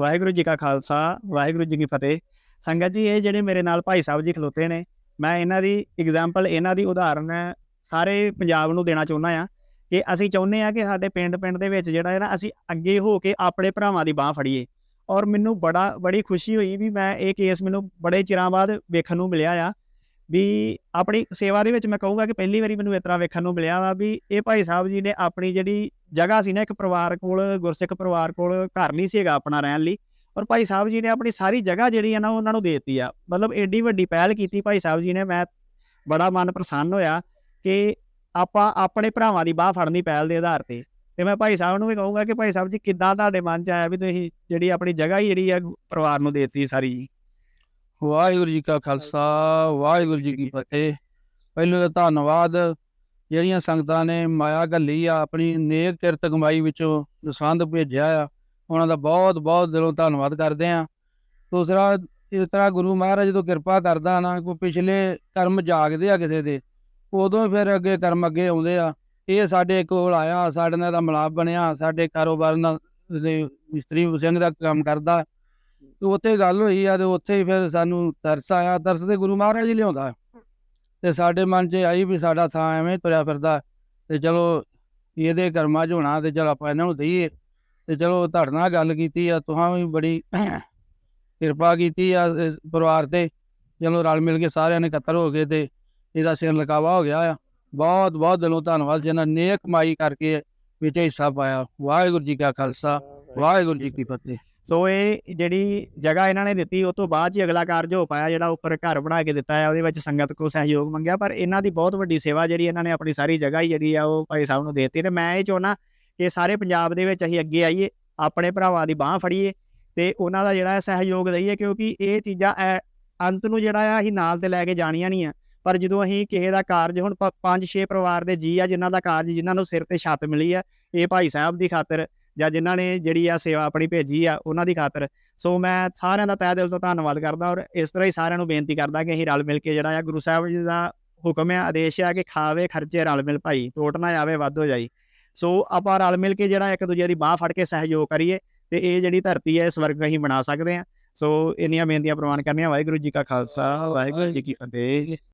ਵਾਹਿਗੁਰੂ ਜੀ ਕਾ ਖਾਲਸਾ, ਵਾਹਿਗੁਰੂ ਜੀ ਕੀ ਫਤਿਹ। ਸੰਗਤ ਜੀ, ਇਹ ਜਿਹੜੇ ਮੇਰੇ ਨਾਲ ਭਾਈ ਸਾਹਿਬ ਜੀ ਖਲੋਤੇ ਨੇ, ਮੈਂ ਇਹਨਾਂ ਦੀ ਐਗਜ਼ਾਮਪਲ ਇਹਨਾਂ ਦੀ ਉਦਾਹਰਨ ਸਾਰੇ ਪੰਜਾਬ ਨੂੰ ਦੇਣਾ ਚਾਹੁੰਦਾ ਆ ਕਿ ਅਸੀਂ ਚਾਹੁੰਦੇ ਆ ਕਿ ਸਾਡੇ ਪਿੰਡ ਪਿੰਡ ਦੇ ਵਿੱਚ ਜਿਹੜਾ ਹੈ ਨਾ, ਅਸੀਂ ਅੱਗੇ ਹੋ ਕੇ ਆਪਣੇ ਭਰਾਵਾਂ ਦੀ ਬਾਹ ਫੜੀਏ। ਔਰ ਮੈਨੂੰ ਬੜਾ, ਬੜੀ ਖੁਸ਼ੀ ਹੋਈ ਵੀ ਮੈਂ ਇਹ ਕੇਸ ਮੈਨੂੰ ਬੜੇ ਚਿਰਾਂ ਬਾਅਦ ਵੇਖਣ ਨੂੰ ਮਿਲਿਆ ਆ। ਵੀ ਆਪਣੀ ਸੇਵਾ ਦੇ ਵਿੱਚ ਮੈਂ ਕਹੂੰਗਾ ਕਿ ਪਹਿਲੀ ਵਾਰੀ ਮੈਨੂੰ ਇਸ ਤਰ੍ਹਾਂ ਵੇਖਣ ਨੂੰ ਮਿਲਿਆ ਵਾ ਵੀ ਇਹ ਭਾਈ ਸਾਹਿਬ ਜੀ ਨੇ ਆਪਣੀ ਜਿਹੜੀ ਜਗ੍ਹਾ ਸੀ ਨਾ ਇੱਕ ਪਰਿਵਾਰ ਕੋਲ, ਗੁਰਸਿੱਖ ਪਰਿਵਾਰ ਕੋਲ, ਘਰ ਨਹੀਂ ਸੀਗਾ ਆਪਣਾ ਰਹਿਣ ਲਈ। ਔਰ ਭਾਈ ਸਾਹਿਬ ਜੀ ਨੇ ਆਪਣੀ ਸਾਰੀ ਜਗ੍ਹਾ ਜਿਹੜੀ ਆ ਨਾ, ਉਹਨਾਂ ਨੂੰ ਦੇ ਆ। ਮਤਲਬ ਏਡੀ ਵੱਡੀ ਪਹਿਲ ਕੀਤੀ ਭਾਈ ਸਾਹਿਬ ਜੀ ਨੇ। ਮੈਂ ਬੜਾ ਮਨ ਪ੍ਰਸੰਨ ਹੋਇਆ ਕਿ ਆਪਾਂ ਆਪਣੇ ਭਰਾਵਾਂ ਦੀ ਬਾਹ ਫੜਨੀ ਪਹਿਲ ਦੇ ਆਧਾਰ ਤੇ। ਤੇ ਮੈਂ ਭਾਈ ਸਾਹਿਬ ਨੂੰ ਵੀ ਕਹੂੰਗਾ ਕਿ ਭਾਈ ਸਾਹਿਬ ਜੀ, ਕਿੱਦਾਂ ਤੁਹਾਡੇ ਮਨ 'ਚ ਆਇਆ ਵੀ ਤੁਸੀਂ ਜਿਹੜੀ ਆਪਣੀ ਜਗ੍ਹਾ ਹੀ ਜਿਹੜੀ ਆ ਪਰਿਵਾਰ ਨੂੰ ਦੇਤੀ ਸਾਰੀ ਜੀ? ਵਾਹਿਗੁਰੂ ਜੀ ਕਾ ਖਾਲਸਾ, ਵਾਹਿਗੁਰੂ ਜੀ ਕੀ ਫਤਿਹ। ਪਹਿਲਾਂ ਤਾਂ ਧੰਨਵਾਦ। ਜਿਹੜੀਆਂ ਸੰਗਤਾਂ ਨੇ ਮਾਇਆ ਘੱਲੀ ਆ, ਆਪਣੀ ਨੇਕ ਕਿਰਤ ਕਮਾਈ ਵਿੱਚੋਂ ਦਸਵੰਧ ਭੇਜਿਆ ਆ, ਉਹਨਾਂ ਦਾ ਬਹੁਤ ਬਹੁਤ ਦਿਲੋਂ ਧੰਨਵਾਦ ਕਰਦੇ ਆ ਦੂਸਰਾ ਇਸ ਤਰ੍ਹਾਂ ਗੁਰੂ ਮਹਾਰਾਜ ਜਦੋਂ ਕਿਰਪਾ ਕਰਦਾ ਨਾ, ਕੋਈ ਪਿਛਲੇ ਕਰਮ ਜਾਗਦੇ ਆ ਕਿਸੇ ਦੇ, ਉਦੋਂ ਫਿਰ ਅੱਗੇ ਕਰਮ ਅੱਗੇ ਆਉਂਦੇ ਆ। ਇਹ ਸਾਡੇ ਕੋਲ ਆਇਆ, ਸਾਡੇ ਨਾਲ ਦਾ ਮਲਾਪ ਬਣਿਆ, ਸਾਡੇ ਕਾਰੋਬਾਰ ਨਾਲ ਮਿਸਤਰੀ ਸਿੰਘ ਦਾ ਕੰਮ ਕਰਦਾ। ਤੇ ਉੱਥੇ ਗੱਲ ਹੋਈ ਆ ਤੇ ਉੱਥੇ ਹੀ ਫਿਰ ਸਾਨੂੰ ਤਰਸ ਆਇਆ, ਤਰਸ ਤੇ ਗੁਰੂ ਮਹਾਰਾਜ ਹੀ ਲਿਆਉਂਦਾ। ਤੇ ਸਾਡੇ ਮਨ 'ਚ ਆਈ ਵੀ ਸਾਡਾ ਥਾਂ ਐਵੇਂ ਤੁਰਿਆ ਫਿਰਦਾ। ਤੇ ਚਲੋ ਇਹਦੇ ਕਰਮਾਂ 'ਚ ਹੋਣਾ ਤੇ ਚਲ ਆਪਾਂ ਇਹਨਾਂ ਨੂੰ ਦਈਏ। ਤੇ ਚਲੋ ਤੁਹਾਡੇ ਗੱਲ ਕੀਤੀ ਆ ਤੁਹਾਂ ਵੀ ਬੜੀ ਕਿਰਪਾ ਕੀਤੀ ਆ ਪਰਿਵਾਰ ਤੇ। ਚਲੋ ਰਲ ਮਿਲ ਕੇ ਸਾਰਿਆਂ ਨੇ ਇਕੱਤਰ ਹੋ ਗਏ ਤੇ ਇਹਦਾ ਸਿਰ ਲਕਾਵਾ ਹੋ ਗਿਆ ਆ। ਬਹੁਤ ਬਹੁਤ ਦਿਲੋਂ ਧੰਨਵਾਦ ਜਿਨ੍ਹਾਂ ਨੇਕ ਕਮਾਈ ਕਰਕੇ ਵਿੱਚ ਹਿੱਸਾ ਪਾਇਆ। ਵਾਹਿਗੁਰੂ ਜੀ ਕਾ ਖਾਲਸਾ, ਵਾਹਿਗੁਰੂ ਜੀ ਕੀ ਫਤਿਹ। ਸੋ ਇਹ ਜਿਹੜੀ ਜਗ੍ਹਾ ਇਹਨਾਂ ਨੇ ਦਿੱਤੀ, ਉਹ ਤੋਂ ਬਾਅਦ 'ਚ ਹੀ ਅਗਲਾ ਕਾਰਜ ਹੋ ਪਾਇਆ, ਜਿਹੜਾ ਉੱਪਰ ਘਰ ਬਣਾ ਕੇ ਦਿੱਤਾ ਹੈ, ਉਹਦੇ ਵਿੱਚ ਸੰਗਤ ਕੋ ਸਹਿਯੋਗ ਮੰਗਿਆ, ਪਰ ਇਹਨਾਂ ਦੀ ਬਹੁਤ ਵੱਡੀ ਸੇਵਾ ਜਿਹੜੀ ਇਹਨਾਂ ਨੇ ਆਪਣੀ ਸਾਰੀ ਜਗ੍ਹਾ ਹੀ ਜਿਹੜੀ ਆ, ਉਹ ਭਾਈ ਸਾਹਿਬ ਨੂੰ ਦੇ ਦਿੱਤੀ ਤੇ ਮੈਂ ਇਹ ਚਾਹੁੰਦਾ ਕਿ ਸਾਰੇ ਪੰਜਾਬ ਦੇ ਵਿੱਚ ਅਸੀਂ ਅੱਗੇ ਆਈਏ, ਆਪਣੇ ਭਰਾਵਾਂ ਦੀ ਬਾਹ ਫੜੀਏ ਤੇ ਉਹਨਾਂ ਦਾ ਜਿਹੜਾ ਸਹਿਯੋਗ ਦਈਏ, ਕਿਉਂਕਿ ਇਹ ਚੀਜ਼ਾਂ ਐ- ਅੰਤ ਨੂੰ ਜਿਹੜਾ ਆ, ਅਸੀਂ ਨਾਲ ਤੇ ਲੈ ਕੇ ਜਾਣੀਆਂ ਨਹੀਂ ਆ, ਪਰ ਜਦੋਂ ਅਸੀਂ ਕਿਸੇ ਦਾ ਕਾਰਜ, ਹੁਣ ਪ- ਪੰਜ ਛੇ ਪਰਿਵਾਰ ਦੇ ਜੀ ਆ, ਜਿਨ੍ਹਾਂ ਦਾ ਕਾਰਜ ਜਿਨ੍ਹਾਂ ਨੂੰ ਸਿਰ ਤੇ ਛੱਤ ਮਿਲੀ ਆ, ਇਹ ਭਾਈ ਸਾਹਿਬ ਦੀ ਖਾਤਰ ਜਾਂ ਜਿਨ੍ਹਾਂ ਨੇ ਜਿਹੜੀ ਆ ਸੇਵਾ ਆਪਣੀ ਭੇਜੀ ਆ, ਉਹਨਾਂ ਦੀ ਖਾਤਰ। ਸੋ ਮੈਂ ਸਾਰਿਆਂ ਦਾ ਤਹਿ ਦਿਲ ਤੋਂ ਧੰਨਵਾਦ ਕਰਦਾ ਔਰ ਇਸ ਤਰ੍ਹਾਂ ਹੀ ਸਾਰਿਆਂ ਨੂੰ ਬੇਨਤੀ ਕਰਦਾ ਕਿ ਅਸੀਂ ਰਲ ਮਿਲ ਕੇ ਜਿਹੜਾ ਆ ਗੁਰੂ ਸਾਹਿਬ ਜੀ ਦਾ ਹੁਕਮ ਆ, ਆਦੇਸ਼ ਆ ਕਿ ਖਾਵੇ, ਖਰਚੇ, ਰਲ ਮਿਲ ਭਾਈ ਟੋਟ ਨਾ ਆਵੇ, ਵੱਧ ਹੋ ਜਾਈ। ਸੋ ਆਪਾਂ ਰਲ ਮਿਲ ਕੇ ਜਿਹੜਾ ਇੱਕ ਦੂਜੇ ਦੀ ਬਾਹ ਫੜ ਕੇ ਸਹਿਯੋਗ ਕਰੀਏ ਤੇ ਇਹ ਜਿਹੜੀ ਧਰਤੀ ਹੈ ਸਵਰਗ ਅਸੀਂ ਬਣਾ ਸਕਦੇ ਆ ਸੋ ਇੰਨੀਆਂ ਬੇਨਤੀਆਂ ਪ੍ਰਵਾਨ ਕਰਨੀਆਂ। ਵਾਹਿਗੁਰੂ ਜੀ ਕਾ ਖਾਲਸਾ, ਵਾਹਿਗੁਰੂ ਜੀ ਕੀ ਫਤਿਹ।